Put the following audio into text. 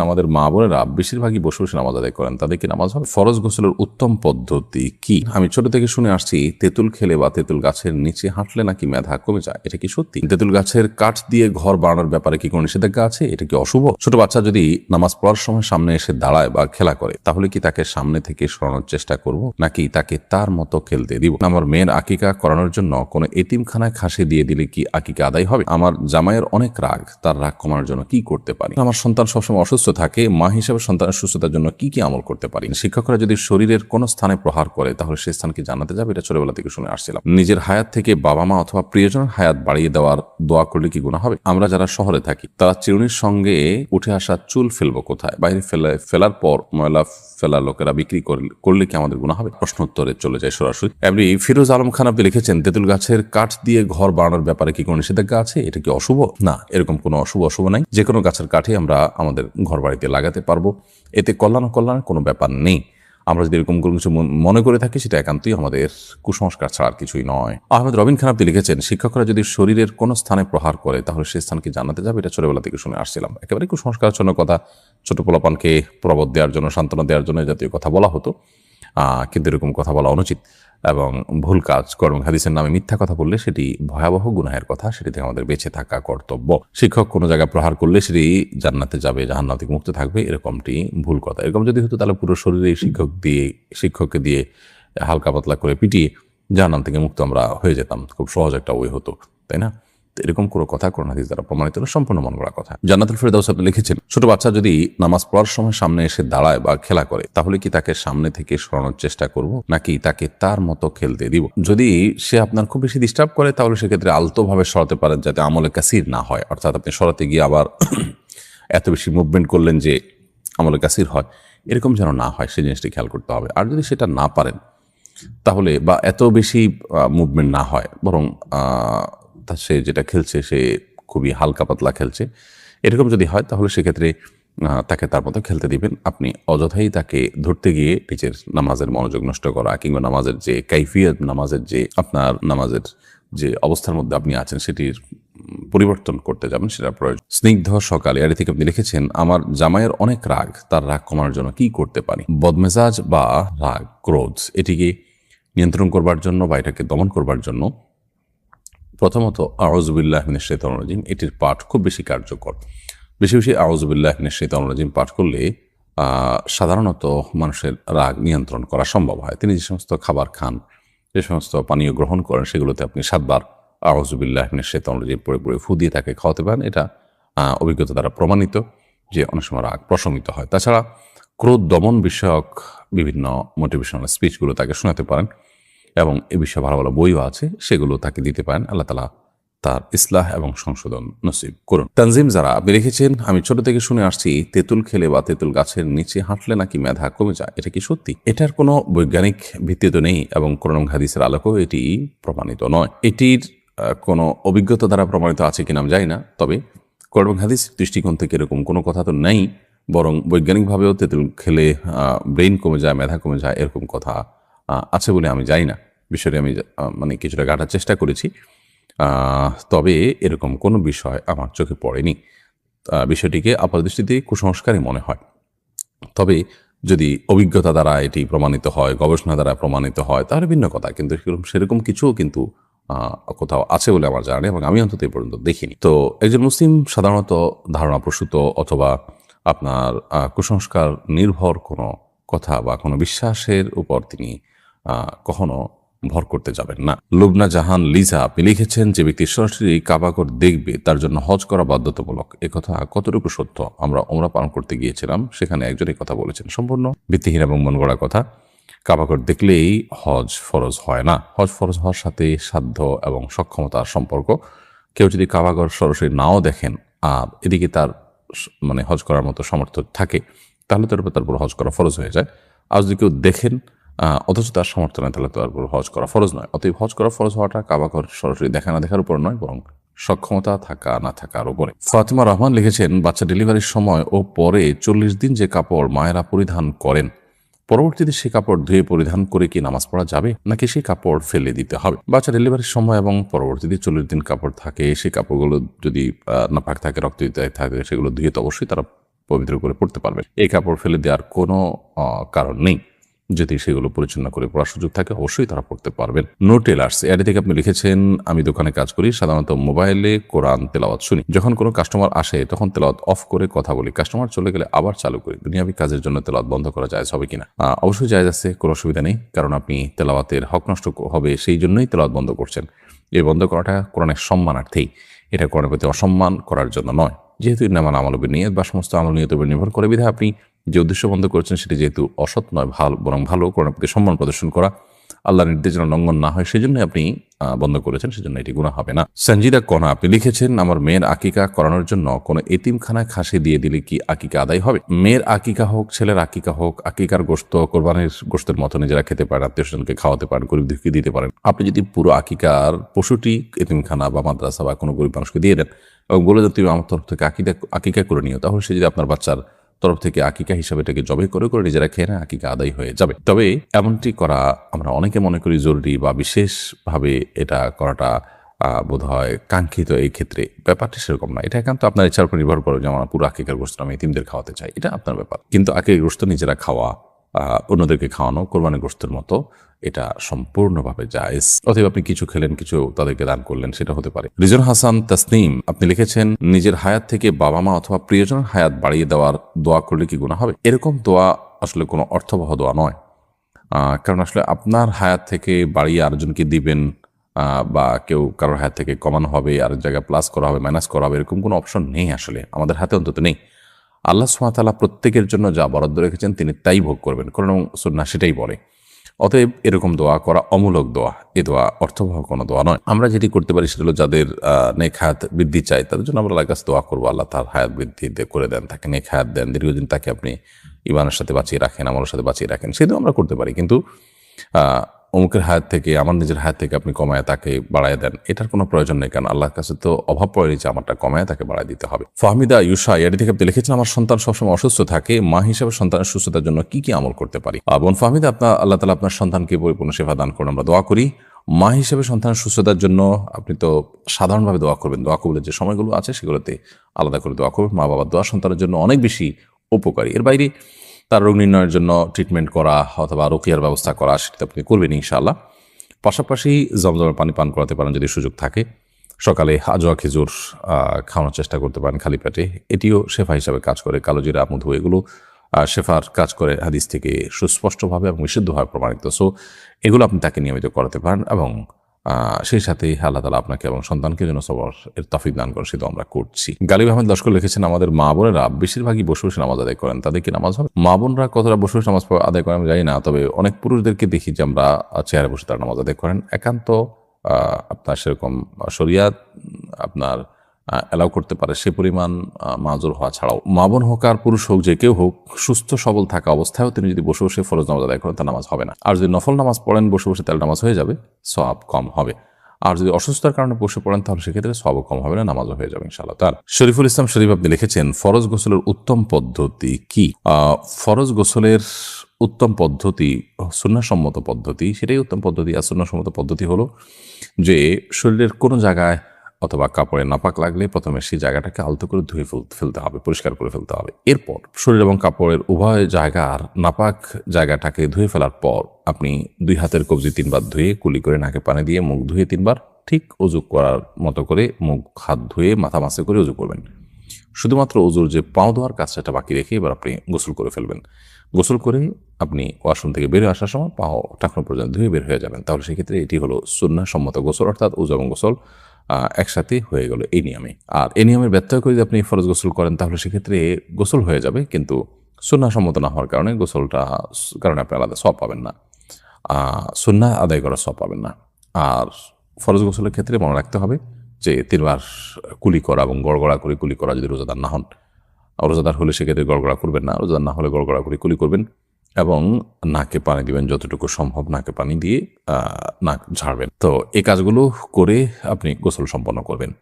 আমাদের মা বোনেরা বেশিরভাগই বসে বসে নামাজ আদায় করেন। তাদের কি নামাজ হবে ফরজ গোসলের উত্তম পদ্ধতি কি? আমি ছোট থেকে শুনে আসছি, তেঁতুল খেলে বা তেঁতুল গাছের নিচে হাঁটলে নাকি মেধা কমে যায়? এটা কি সত্যি? তেঁতুল গাছের কাঠ দিয়ে ঘর বানানোর ব্যাপারে কি কোনো নিষেধাজ্ঞা আছে? এটা কি অশুভ? ছোট বাচ্চা যদি নামাজ পড়ার সময় সামনে এসে দাঁড়ায় বা খেলা করে, তাহলে কি তাকে সামনে থেকে সরানোর চেষ্টা করব? নাকি তাকে তার মতো খেলতে দিব? আমার মেয়ের আকিকা করানোর জন্য কোনো এতিমখানায় খাসি দিয়ে দিলে কি আকিকা আদায় হবে? আমার জামাইয়ের অনেক রাগ, তার রাগ কমানোর জন্য কি করতে পারি? আমার সন্তান সবসময় অসুস্থ থাকে, মা হিসেবে সন্তানের সুস্থতার জন্য কি কি আমল করতে পারি? শিক্ষকরা যদি শরীরের কোনো স্থানে প্রহার করে, তাহলে সে স্থান কি জানাতে যাবে, এটা ছোটবেলা থেকে শুনে আসছিলাম। নিজের হায়াত থেকে বাবা মা অথবা প্রিয়জনের হায়াত বাড়িয়ে দেওয়ার দোয়া করলে কি গুণা হবে? আমরা যারা শহরে থাকি, তারা চিরুনির সঙ্গে উঠে আসা চুল ফেলব কোথায়? বাইরে ফেলে, ফেলার পর ময়লা ফেলা লোকেরা বিক্রি করলে কি আমাদের গুণা হবে? প্রশ্ন উত্তরে চলে যায় সরাসরি। এমনি ফিরোজ আলম খান আপনি লিখেছেন, তেঁতুল গাছের কাঠ দিয়ে ঘর বানানোর ব্যাপারে কি কোনো নিষেধাজ্ঞা আছে? এটা কি অশুভ? না, এরকম কোনো অশুভ অশুভ নাই। যে কোনো গাছের কাঠে আমরা আমাদের ঘর বাড়িতে লাগাতে পারব। এতে কল্যাণ কল্যাণের কোনো ব্যাপার নেই। আমরা যদি এরকম কোনো কিছু মন- করে থাকি, সেটা একান্তই আমাদের কুসংস্কার ছাড়া আর কিছুই নয়। আহমেদ রবিন খান আপনি লিখেছেন, শিক্ষকরা যদি শরীরের কোনো স্থানে প্রহার করে, তাহলে সেই স্থানকে জানাতে যাবে। এটা ছোটবেলা থেকে শুনে আসছিলাম। একেবারে কুসংস্কার জন্য কথা। ছোট পোলাপানকে প্রবদ দেওয়ার জন্য, সান্ত্বনা দেওয়ার জন্য জাতীয় কথা বলা হতো। কিন্তু এরকম কথা বলা অনুচিত এবং ভুল কাজ কর্ম হাদিসের নামে মিথ্যা কথা বললে সেটি ভয়াবহ গুনাহের কথা, সেটি থেকে আমাদের বেঁচে থাকা কর্তব্য। শিক্ষক কোনো জায়গায় প্রহার করলে সেটি জান্নাতে যাবে, জাহান্নাম থেকে মুক্ত থাকবে, এরকমটি ভুল কথা। এরকম যদি হতো তাহলে পুরো শরীরে শিক্ষক দিয়ে, শিক্ষককে দিয়ে হালকা পাতলা করে পিটিয়ে জাহান্নাম থেকে মুক্ত আমরা হয়ে যেতাম। খুব সহজ একটা ওয়ে হতো, তাই না? এরকম কোনো কথা কোরআন হাদিস দ্বারা প্রমাণিত হলো, সম্পূর্ণ মন করা কথা। জান্নাতুল ফেরদাউস আপনি লিখেছেন, ছোট বাচ্চা যদি নামাজ পড়ার সময় সামনে এসে দাঁড়ায় বা খেলা করে, তাহলে কি তাকে সামনে থেকে সরানোর চেষ্টা করব, নাকি তাকে তার মতো খেলতে দিব? যদি সে আপনার খুব বেশি ডিস্টার্ব করে, তাহলে সেক্ষেত্রে আলতোভাবে সরাতে পারেন যাতে আমলে কাসির না হয়। অর্থাৎ আপনি সরাতে গিয়ে আবার এত বেশি মুভমেন্ট করলেন যে আমলে কাসির হয়। এরকম যেন না হয়, সেই জিনিসটি খেয়াল করতে হবে। আর যদি সেটা না পারেন, তাহলে বা এত বেশি মুভমেন্ট না হয়, বরং সে যেটা খেলছে, সে খুবই হালকা পাতলা খেলছে। এরকম যদি হয়, তাহলে সেক্ষেত্রে তাকে তার মতো খেলতে দিবেন। আপনি অযথাই তাকে ধরতে গিয়ে নিজের নামাজের মনোযোগ নষ্ট করা কিংবা নামাজের যে কাইফিয়ত, নামাজের যে আপনার নামাজের যে অবস্থার মধ্যে আপনি আছেন, সেটির পরিবর্তন করতে যাবেন, সেটা প্রয়োজন। স্নিগ্ধ সকালে, আরে থেকে আপনি লিখেছেন, আমার জামাইয়ের অনেক রাগ, তার রাগ কমানোর জন্য কি করতে পারি? বদমেজাজ বা রাগ, ক্রোধ, এটিকে নিয়ন্ত্রণ করবার জন্য বা এটাকে দমন করবার জন্য প্রথমত আওয়াজবুল্লাহ শেতন রাজিম, এটির পাঠ খুব বেশি কার্যকর। বেশি বেশি আওয়াজবুল্লাহ শেতন রাজিম পাঠ করলে সাধারণত মানুষের রাগ নিয়ন্ত্রণ করা সম্ভব হয়। তিনি যে সমস্ত খাবার খান, যে সমস্ত পানীয় গ্রহণ করেন, সেগুলোতে আপনি সাতবার আওয়াজবুল্লাহ শেতন রাজিম পড়ে পড়ে ফু দিয়ে তাকে খাওয়াতে পারেন। এটা অভিজ্ঞতা দ্বারা প্রমাণিত যে অনেক সময় রাগ প্রশমিত হয়। তাছাড়া ক্রোধ দমন বিষয়ক বিভিন্ন মোটিভেশনাল স্পিচগুলো তাকে শোনাতে পারেন। এবং এ বিষয়ে ভালো ভালো বইও আছে, সেগুলো তাকে দিতে পারেন। আল্লাহ তালা তার ইসলাহ এবং সংশোধন নসিব করুন। তানজিম যারা আপনি রেখেছেন, আমি ছোট থেকে শুনে আসছি, তেঁতুল খেলে বা তেঁতুল গাছের নিচে হাঁটলে নাকি মেধা কমে যায়? এটা কি সত্যি? এটার কোনো বৈজ্ঞানিক ভিত্তি তো নেই এবং কোরআন হাদিসের আলোকেও এটি প্রমাণিত নয়। এটির কোনো অভিজ্ঞতা দ্বারা প্রমাণিত আছে কিনা আমি জানি না, তবে কোরআন হাদিস দৃষ্টিকোণ থেকে এরকম কোনো কথা তো নেই, বরং বৈজ্ঞানিকভাবেও তেঁতুল খেলে ব্রেইন কমে যায়, মেধা কমে যায়, এরকম কথা আছে বলে আমি জানি না। বিষয়টি আমি মানে কিছুটা কাটার চেষ্টা করেছি। তবে এরকম কোনো বিষয় আমার চোখে পড়েনি। বিষয়টিকে আপাতদৃষ্টিতে কুসংস্কারই মনে হয়। তবে যদি অভিজ্ঞতা দ্বারা এটি প্রমাণিত হয়, গবেষণা দ্বারা প্রমাণিত হয়, তাহলে ভিন্ন কথা। কিন্তু সেরকম কিছুও কিন্তু কোথাও আছে বলে আমার জানা নেই এবং আমি অন্তত এ পর্যন্ত দেখিনি। তো একজন মুসলিম সাধারণত ধারণা প্রসূত অথবা আপনার কুসংস্কার নির্ভর কোনো কথা বা কোনো বিশ্বাসের উপর তিনি কখনো ভর করতে যাবেন না। লুবনা জাহান লিজা আপনি লিখেছেন যে ব্যক্তি সরাসরি কাবাগর দেখবে, তার জন্য হজ করা বাধ্যতামূলক। একথা কতটুকু সত্য? আমরা ওমরা পালন করতে গিয়েছিলাম, সেখানে একজন কথা বলেছেন। সম্পূর্ণ ভিত্তিহীন এবং মন গড়া কথা। কাবাগর দেখলেই হজ ফরজ হয় না। হজ ফরজ হওয়ার সাথে সাধ্য এবং সক্ষমতার সম্পর্ক। কেউ যদি কাবাগর সরাসরি নাও দেখেন, আর এদিকে তার মানে হজ করার মতো সামর্থ্য থাকে, তাহলে তার উপর তার উপর হজ করা ফরজ হয়ে যায়। আর যদি কেউ দেখেন অথচ তার সামর্থ্য নেই, তাহলে তার উপর হজ করা ফরজ নয়। অতএব হজ করা ফরজ হওয়াটা কাবাঘর সরাসরি দেখা না দেখার উপর নয়, বরং সক্ষমতা থাকা, না থাকার উপরে। ফাতিমা রহমান লিখেছেন, বাচ্চা ডেলিভারির সময় ও পরে চল্লিশ দিন যে কাপড় মায়েরা পরিধান করেন, পরবর্তীতে সে কাপড় ধুয়ে পরিধান করে কি নামাজ পড়া যাবে, নাকি সেই কাপড় ফেলে দিতে হবে? বাচ্চা ডেলিভারির সময় এবং পরবর্তীতে চল্লিশ দিন কাপড় থাকে সেই কাপড়গুলো যদি নাপাক থাকে, রক্ত থাকে, সেগুলো ধুয়ে তো অবশ্যই তারা পবিত্র করে পড়তে পারবে। এই কাপড় ফেলে দেওয়ার কোনো কারণ নেই। যদি সেগুলো পরিচ্ছন্ন করে পড়ার সুযোগ থাকে, অবশ্যই তারা পড়তে পারবেন। নো টেলার্স এডি থেকে আপনি লিখেছেন, আমি দোকানে কাজ করি, সাধারণত মোবাইলে কোরআন তেলাওয়াত শুনি। যখন কোনো কাস্টমার আসে, তখন তেলাওয়াত অফ করে কথা বলি। কাস্টমার চলে গেলে আবার চালু করি। দুনিয়াবি কাজের জন্য তেলাওয়াত বন্ধ করা যায় হবে কিনা? অবশ্যই জায়জ আছে, কোনো অসুবিধা নেই, কারণ আপনি তেলাওয়াতের হক নষ্ট হবে, সেই জন্যই তেলাওয়াত বন্ধ করছেন। এই বন্ধ করাটা কোরআনের সম্মানার্থেই। এটা কোরআনের প্রতি অসম্মান করার জন্য নয়। যেহেতু নামান আমলবের নিয়ত বা সমস্ত আমল নিয়তের নির্ভর করে বিধায় আপনি যে উদ্দেশ্য বন্ধ করেছেন সেটি যেহেতু অসৎ নয়, ভালো বরং ভালো কোরআনের প্রতি সম্মান প্রদর্শন করা। আল্লাহ নির্দেশ যেন লঙ্ঘন না হয় সেজন্য আপনি বন্ধ করেছেন, সেজন্য এটি গুণা হবে না। সঞ্জিদা কনা আপনি লিখেছেন, আমার মেয়ের আকিকা করানোর জন্য কোনো এতিমখানায় খাসি দিয়ে দিলে কি আকিকা আদায় হবে? মেয়ের আকিকা হোক, ছেলের আকিকা হোক, আকিকার গোস্ত, কোরবানির গোস্তের মতো নিজেরা খেতে পারেন, আত্মীয় স্বজনকে খাওয়াতে পারেন, গরিব দুঃখী দিতে পারেন। আপনি যদি পুরো আকিকার পশুটি এতিমখানা বা মাদ্রাসা বা কোনো গরিব মানুষকে দিয়ে দেন এবং বলে দেন, তুমি আমার তরফ থেকে আকিকা আকিকা করে নিও, তাহলে সে যদি আপনার বাচ্চার তরফ থেকে আকিকা হিসাবে এটাকে জবে করে করে নিজেরা খেয়ে না আকিকা আদায় হয়ে যাবে। তবে এমনটি করা আমরা অনেকে মনে করি জরুরি বা বিশেষভাবে এটা করাটা বোধ হয় কাঙ্ক্ষিত এই ক্ষেত্রে। ব্যাপারটি সেরকম না। এটা একান্ত আপনার ইচ্ছার উপর নির্ভর করে যেমন পুরো আকিকার গোস্ত আমি তিনদের খাওয়াতে চাই। এটা আপনার ব্যাপার। কিন্তু আকিকার গোস্ত নিজেরা খাওয়া অন্যদেরকে খাওয়ানো কোরবানি গোস্তের মতো, এটা সম্পূর্ণভাবে জায়েজ। অতএব আপনি কিছু খেলেন, কিছু তাদেরকে দান করলেন, সেটা হতে পারে। রিজন হাসান তাসনিম, আপনি লিখেছেন, নিজের হায়াত থেকে বাবা মা অথবা প্রিয়জনের হায়াত বাড়িয়ে দেওয়ার দোয়া করলে কি গুণা হবে? এরকম দোয়া আসলে কোনো অর্থবহ দোয়া নয়। কারণ আসলে আপনার হায়াত থেকে বাড়িয়ে আরেকজনকে দিবেন বা কেউ কারোর হায়াত থেকে কমানো হবে, আরেক জায়গায় প্লাস করা হবে মাইনাস করা হবে, এরকম কোনো অপশন নেই আসলে। আমাদের হাতে অন্তত নেই। আল্লাহ সুমাতালা প্রত্যেকের জন্য যা বরাদ্দ রেখেছেন তিনি তাই ভোগ করবেন। কারণ সুন্না সেটাই বলে। অতএব এরকম দোয়া করা অমূলক দোয়া। এ দোয়া অর্থবহ কোনো দোয়া নয়। আমরা যেটি করতে পারি সেটা হলো যাদের হায়াত বৃদ্ধি চাই তাদের জন্য আমরা কাছে দোয়া করব। আল্লাহ তার হায়াত বৃদ্ধি করে দেন, তাকে নেক হায়াত দেন। দীর্ঘদিন তাকে আপনি ইমানের সাথে বাঁচিয়ে রাখেন আমার সাথে বাঁচিয়ে রাখেন, সেটাও আমরা করতে পারি। কিন্তু অমুকের হায়াত থেকে, আমার নিজের হায়াত থেকে আপনি কমায় তাকে বাড়ায় দেন। এটার কোনো প্রয়োজন নেই, কারণ আল্লাহর কাছে তো অভাব পড়েনি যে আমারটা কমায় তাকে বাড়ায় দিতে হবে। ফাহমিদা ইউসা এটি থেকে আপনি লিখেছেন, আমার সন্তান সবসময় অসুস্থ থাকে, মা হিসেবে সন্তানের সুস্থতার জন্য কি কি আমল করতে পারি? বোন ফাহমিদা আপনার আল্লাহ তালা আপনার সন্তানকে পরিপূর্ণ সেবা দান করুন, আমরা দোয়া করি। মা হিসেবে সন্তানের সুস্থতার জন্য আপনি তো সাধারণভাবে দোয়া করবেন। দোয়া কবুলের যে সময়গুলো আছে, সেগুলোতে আলাদা করে দোয়া করবেন। মা বাবার দোয়া সন্তানের জন্য অনেক বেশি উপকারী। এর বাইরে তার রোগ নির্ণয়ের জন্য ট্রিটমেন্ট করা অথবা রোকিয়ার ব্যবস্থা করা, সেটা আপনি করবেন ইনশাআল্লাহ। পাশাপাশি জমজমের পানি পান করাতে পারেন যদি সুযোগ থাকে। সকালে আজোয়া খেজুর খাওয়ানোর চেষ্টা করতে পারেন খালি পেটে। এটিও শেফা হিসাবে কাজ করে। কালোজিরা মধু এগুলো শেফার কাজ করে হাদিস থেকে সুস্পষ্টভাবে এবং বিশুদ্ধভাবে প্রমাণিত। সো এগুলো আপনি তাকে নিয়মিত করাতে পারেন এবং সেই সাথে আল্লাহ তালা আপনাকে এবং সন্তানকে যেন সবার এর তফিক দান করেন সেটা আমরা করছি। গালিব আহমেদ লস্কর লিখেছেন, আমাদের মা বোনেরা বেশিরভাগই বসে বসে নামাজ আদায় করেন। তাদেরকে নামাজ হবে? মা বোনরা কতটা বসে বসে নামাজ আদায় করেন জানি না, তবে অনেক পুরুষদেরকে দেখি যে আমরা চেয়ারে বসে তারা নামাজ আদায় করেন। একান্ত আপনার সেরকম শরিয়াত, আপনার অ্যালাউ করতে পারে, সে পরিমাণ মাজুর হওয়া ছাড়াও। মা বোন হোক আর পুরুষ হোক, যে কেউ হোক, সুস্থ, সবল থাকা অবস্থায়ও তিনি যদি বসে বসে ফরজ নামাজ আদায় করেন, তার নামাজ হবে না। আর যদি নফল নামাজ পড়েন, বসে বসে তাহলে নামাজ হয়ে যাবে সব কম হবে। আর যদি অসুস্থতার কারণে বসে পড়েন, তাহলে সেক্ষেত্রে সব কম হবে না, নামাজও হয়ে যাবে ইনশাআল্লাহ। তার শরীফুল ইসলাম শরীফ আপনি লিখেছেন, ফরজ গোসলের উত্তম পদ্ধতি কি? ফরজ গোসলের উত্তম পদ্ধতি, সুন্নাসম্মত পদ্ধতি, সেটাই উত্তম পদ্ধতি। আর সুন্নাসম্মত পদ্ধতি হলো যে, শরীরের কোনো জায়গায় অথবা কাপড়ে নাপাক লাগলে প্রথমে সেই জায়গাটাকে আলতো করে ধুয়ে ফেল- ফেলতে হবে, পরিষ্কার করে ফেলতে হবে। এরপর শরীর এবং কাপড়ের উভয় জায়গার নাপাক জায়গাটাকে ধুয়ে ফেলার পর আপনি দুই হাতের কবজি তিনবার ধুয়ে কুলি করে নাকে পানি দিয়ে মুখ ধুয়ে তিনবার ঠিক অজু করার মতো করে মুখ, হাত ধুয়ে মাথা মাসে করে অজু করবেন। শুধুমাত্র অজুর যে পাও ধোয়ার কাজটা বাকি রেখে এবার আপনি গোসল করে ফেলবেন। গোসল করে আপনি ওয়াশরুম থেকে বের হয়ে আসার সময় পাও টাকনো পর্যন্ত ধুয়ে বের হয়ে যাবেন। তাহলে সেক্ষেত্রে এটি হলো সুন্না সম্মত গোসল, অর্থাৎ উজু এবং গোসল। একসাথে হয়ে গেল এই নিয়মে। আর এই নিয়মের ব্যত্যয় করে যদি আপনি ফরজ গোসল করেন, তাহলে সেক্ষেত্রে গোসল হয়ে যাবে, কিন্তু সুন্না সম্মত না হওয়ার কারণে গোসলটা কারণে আপনি আলাদা সব পাবেন না। সুন্না আদায় করা সব পাবেন না। আর ফরজ গোসলের ক্ষেত্রে মনে রাখতে হবে যে তিনবার কুলি করা এবং গড়গড়া করে কুলি করা যদি রোজাদার না হন, রোজাদার হলে সেক্ষেত্রে গড়গড়া করবেন না, রোজাদার না হলে গড়গড়া করে কুলি করবেন। এবং নাকে পানি দিবেন, যতটুকু সম্ভব নাকে পানি দিয়ে নাক ঝাড়বেন। তো এই কাজগুলো করে আপনি গোসল সম্পন্ন করবেন।